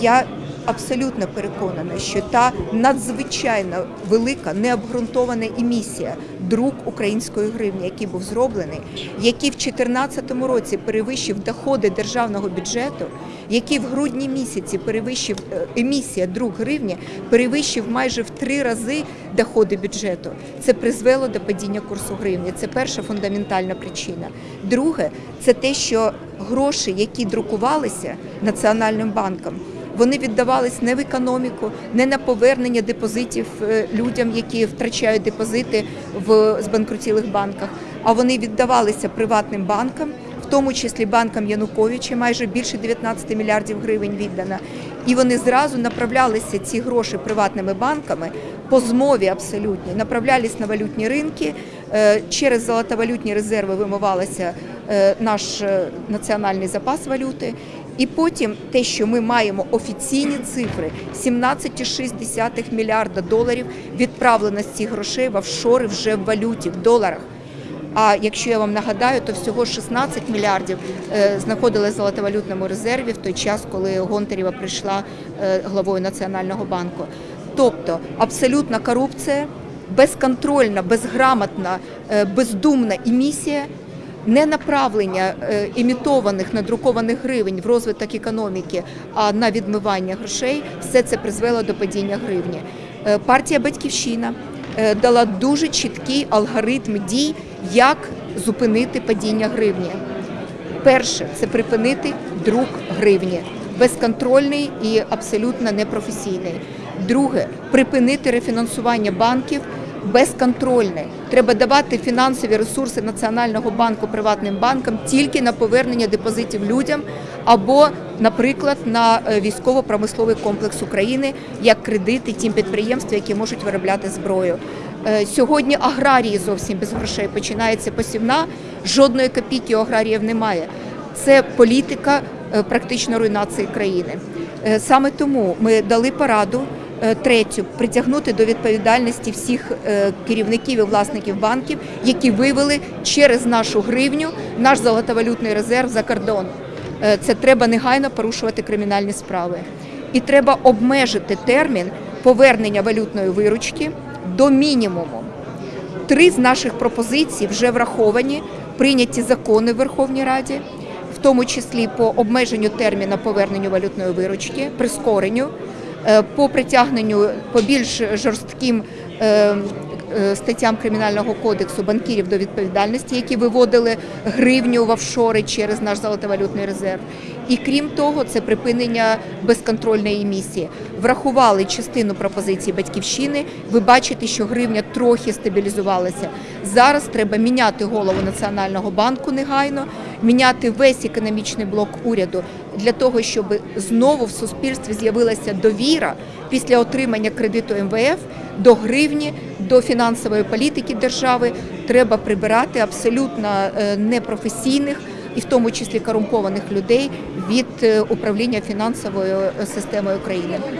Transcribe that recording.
Я абсолютно переконана, що та надзвичайно велика необґрунтована емісія друк української гривні, який був зроблений, який в 2014 році перевищив доходи державного бюджету, який в грудні місяці перевищив е, емісія друк гривні, перевищив майже в три рази доходи бюджету. Це призвело до падіння курсу гривні. Це перша фундаментальна причина. Друге, це те, що гроші, які друкувалися Національним банком, вони віддавались не в економіку, не на повернення депозитів е, людям, які втрачають депозити в збанкрутілих банках, а вони віддавалися приватним банкам, в тому числі банкам Януковича, майже більше 19 мільярдів гривень віддано. І вони зразу направлялися ці гроші приватними банками по змові абсолютній, направлялись на валютні ринки. е, Через золотовалютні резерви вимивалося е, наш національний запас валюти. І потім те, що ми маємо офіційні цифри, 17,6 мільярда доларів відправлено з цих грошей в офшори вже в валюті, в доларах. А якщо я вам нагадаю, то всього 16 мільярдів е, знаходилось в золотовалютному резерві в той час, коли Гонтарєва прийшла е, главою Національного банку. Тобто абсолютна корупція, безконтрольна, безграмотна, е, бездумна емісія не направлення е, імітованих надрукованих гривень в розвиток економіки, а на відмивання грошей, все це призвело до падіння гривні. Е, Партія Батьківщина е, дала дуже чіткий алгоритм дій, як зупинити падіння гривні. Перше це припинити друк гривні, безконтрольний і абсолютно непрофесійний. Друге припинити рефінансування банків безконтрольне. Треба давати фінансові ресурси Національного банку приватним банкам тільки на повернення депозитів людям або, наприклад, на е, військово-промисловий комплекс України як кредити тим підприємствам, які можуть виробляти зброю. Е, Сьогодні аграрії зовсім без грошей починається посівна. Жодної копійки аграріїв немає. Це політика е, практично руйнації країни. Саме тому ми дали пораду третю притягнути до відповідальності всіх е, керівників і власників банків, які вивели через нашу гривню наш золотовалютний резерв за кордон. Е, Це треба негайно порушувати кримінальні справи. І треба обмежити термін повернення валютної виручки до мінімуму. Три з наших пропозицій вже враховані, прийняті закони в Верховній Раді, в тому числі по обмеженню терміну поверненню валютної виручки, прискоренню, е, по притягненню по більш жорстким е, е, статтям кримінального кодексу банкірів до відповідальності, які виводили гривню в офшори через наш золотовалютний резерв. І крім того, це припинення безконтрольної емісії. Врахували частину пропозицій батьківщини. Ви бачите, що гривня трохи стабілізувалася. Зараз треба міняти голову Національного банку негайно, міняти весь економічний блок уряду для того, щоб знову в суспільстві з'явилася довіра після отримання кредиту МВФ до гривні, до фінансової політики держави. Треба прибирати абсолютно е, непрофесійних і в тому числі корумпованих людей від е, управління фінансовою е, системою країни.